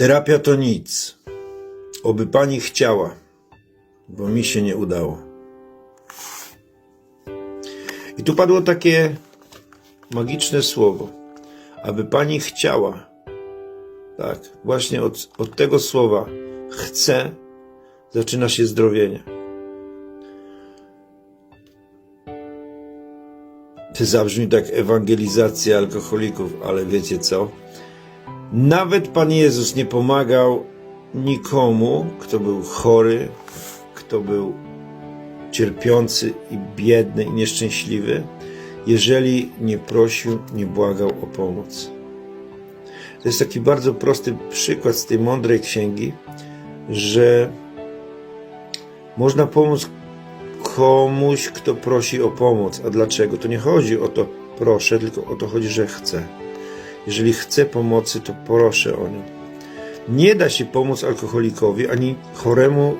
Terapia to nic. Oby pani chciała, bo mi się nie udało. I tu padło takie magiczne słowo. Aby pani chciała. Tak, właśnie od, od tego słowa chce zaczyna się zdrowienie. To zabrzmi tak ewangelizacja alkoholików, ale wiecie co? Nawet Pan Jezus nie pomagał nikomu, kto był chory, kto był cierpiący i biedny i nieszczęśliwy, jeżeli nie prosił, nie błagał o pomoc. To jest taki bardzo prosty przykład z tej mądrej księgi, że można pomóc komuś, kto prosi o pomoc. A dlaczego? To nie chodzi o to proszę, tylko o to chodzi, że chce. Jeżeli chce pomocy, to proszę o nią. Nie da się pomóc alkoholikowi ani choremu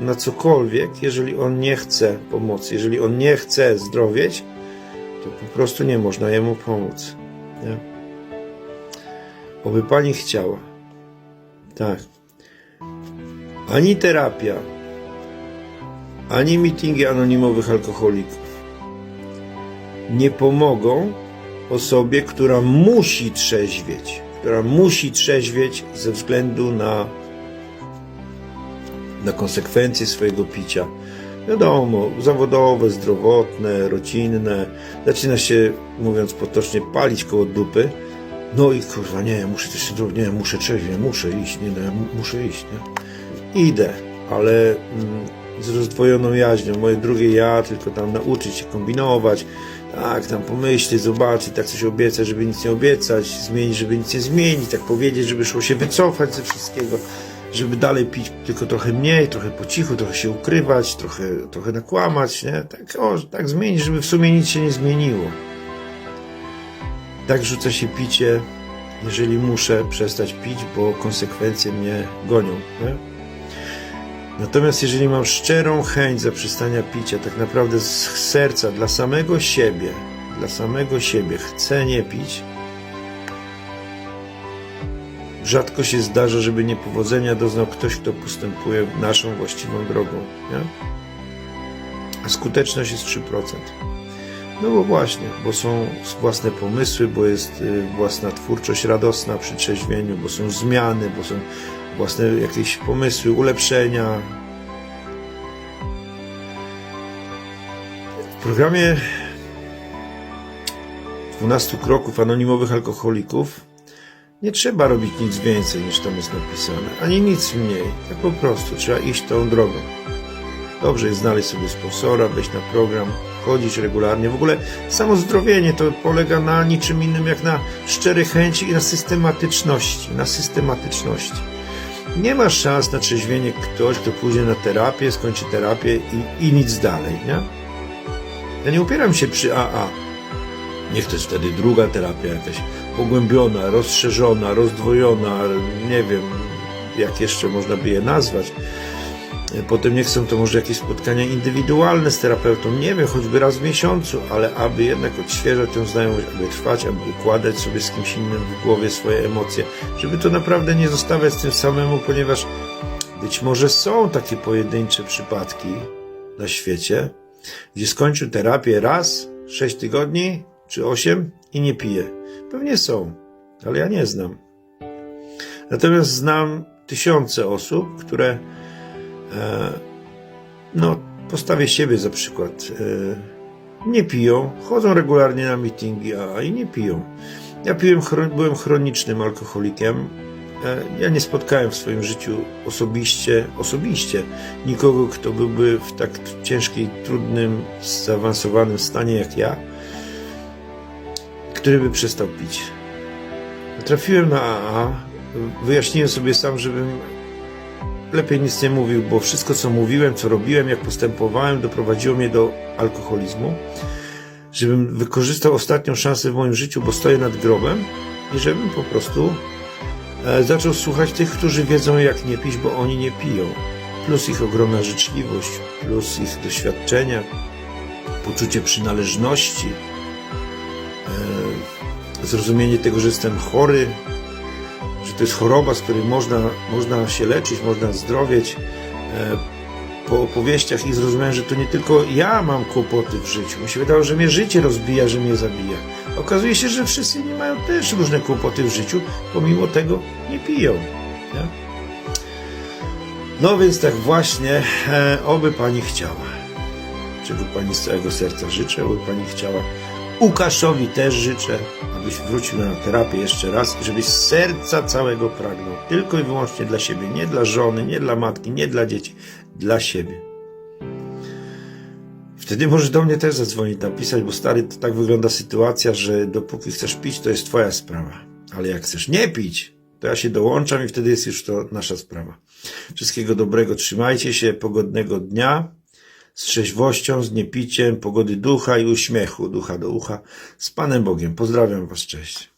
na cokolwiek, jeżeli on nie chce pomocy. Jeżeli on nie chce zdrowieć, to po prostu nie można jemu pomóc. Nie? Oby pani chciała. Tak. Ani terapia, ani mitingi anonimowych alkoholików nie pomogą osobie, która musi trzeźwieć, która musi trzeźwieć ze względu na, na konsekwencje swojego picia. Wiadomo, zawodowe, zdrowotne, rodzinne. Zaczyna się, mówiąc potocznie, palić koło dupy. No i kurwa, nie, muszę też się nie, muszę trzeźwie, muszę iść, nie, no, muszę iść, nie? Idę, ale mm, z rozdwojoną jaźnią. Moje drugie ja, tylko tam nauczyć się kombinować, tak, tam pomyśleć, zobaczyć, tak coś obiecać, żeby nic nie obiecać, zmienić, żeby nic nie zmienić, tak powiedzieć, żeby szło się wycofać ze wszystkiego, żeby dalej pić tylko trochę mniej, trochę po cichu, trochę się ukrywać, trochę, trochę nakłamać, nie? Tak, o, tak zmienić, żeby w sumie nic się nie zmieniło. Tak rzuca się picie, jeżeli muszę przestać pić, bo konsekwencje mnie gonią, nie? Natomiast jeżeli mam szczerą chęć zaprzestania picia, tak naprawdę z serca, dla samego siebie, dla samego siebie chcę nie pić, rzadko się zdarza, żeby niepowodzenia doznał ktoś, kto postępuje naszą właściwą drogą. Nie? A skuteczność jest 3%. No bo właśnie, bo są własne pomysły, bo jest y, własna twórczość radosna przy trzeźwieniu, bo są zmiany, bo są własne jakieś pomysły, ulepszenia. W programie 12 kroków anonimowych alkoholików nie trzeba robić nic więcej niż tam jest napisane, ani nic mniej. Tak po prostu trzeba iść tą drogą. Dobrze jest znaleźć sobie sponsora, wejść na program, chodzić regularnie. W ogóle samo zdrowienie to polega na niczym innym jak na szczerej chęci i na systematyczności. Na systematyczności. Nie ma szans na trzeźwienie ktoś, kto pójdzie na terapię, skończy terapię i, i nic dalej, nie? Ja nie upieram się przy AA. Niech to jest wtedy druga terapia jakaś pogłębiona, rozszerzona, rozdwojona, nie wiem, jak jeszcze można by je nazwać. Potem niech są to może jakieś spotkania indywidualne z terapeutą, nie wiem, choćby raz w miesiącu, ale aby jednak odświeżać tę znajomość, aby trwać, aby układać sobie z kimś innym w głowie swoje emocje, żeby to naprawdę nie zostawiać z tym samemu, ponieważ być może są takie pojedyncze przypadki na świecie, gdzie skończył terapię raz, sześć tygodni czy osiem i nie pije. Pewnie są, ale ja nie znam. Natomiast znam tysiące osób, które no, postawię siebie za przykład. E, nie piją, chodzą regularnie na meetingi AA i nie piją. Ja piłem, byłem chronicznym alkoholikiem. E, Ja nie spotkałem w swoim życiu osobiście, osobiście nikogo, kto byłby w tak ciężkiej, trudnym, zaawansowanym stanie jak ja, który by przestał pić. Trafiłem na AA, wyjaśniłem sobie sam, żebym lepiej nic nie mówił, bo wszystko, co mówiłem, co robiłem, jak postępowałem, doprowadziło mnie do alkoholizmu. Żebym wykorzystał ostatnią szansę w moim życiu, bo stoję nad grobem i żebym po prostu e, zaczął słuchać tych, którzy wiedzą, jak nie pić, bo oni nie piją. Plus ich ogromna życzliwość, plus ich doświadczenia, poczucie przynależności, e, zrozumienie tego, że jestem chory, to jest choroba, z której można, można się leczyć, można zdrowieć. E, po opowieściach i zrozumiałem, że to nie tylko ja mam kłopoty w życiu. Mi się wydawało, że mnie życie rozbija, że mnie zabija. Okazuje się, że wszyscy inni mają też różne kłopoty w życiu, pomimo tego nie piją. Nie? No więc tak właśnie, e, oby pani chciała. Czego pani z całego serca życzę, oby pani chciała. Łukaszowi też życzę, abyś wrócił na terapię jeszcze raz i żebyś z serca całego pragnął. Tylko i wyłącznie dla siebie, nie dla żony, nie dla matki, nie dla dzieci, dla siebie. Wtedy możesz do mnie też zadzwonić, napisać, bo stary, to tak wygląda sytuacja, że dopóki chcesz pić, to jest twoja sprawa. Ale jak chcesz nie pić, to ja się dołączam i wtedy jest już to nasza sprawa. Wszystkiego dobrego, trzymajcie się, pogodnego dnia, z trzeźwością, z niepiciem, pogody ducha i uśmiechu, ducha do ucha, z Panem Bogiem. Pozdrawiam Was, cześć.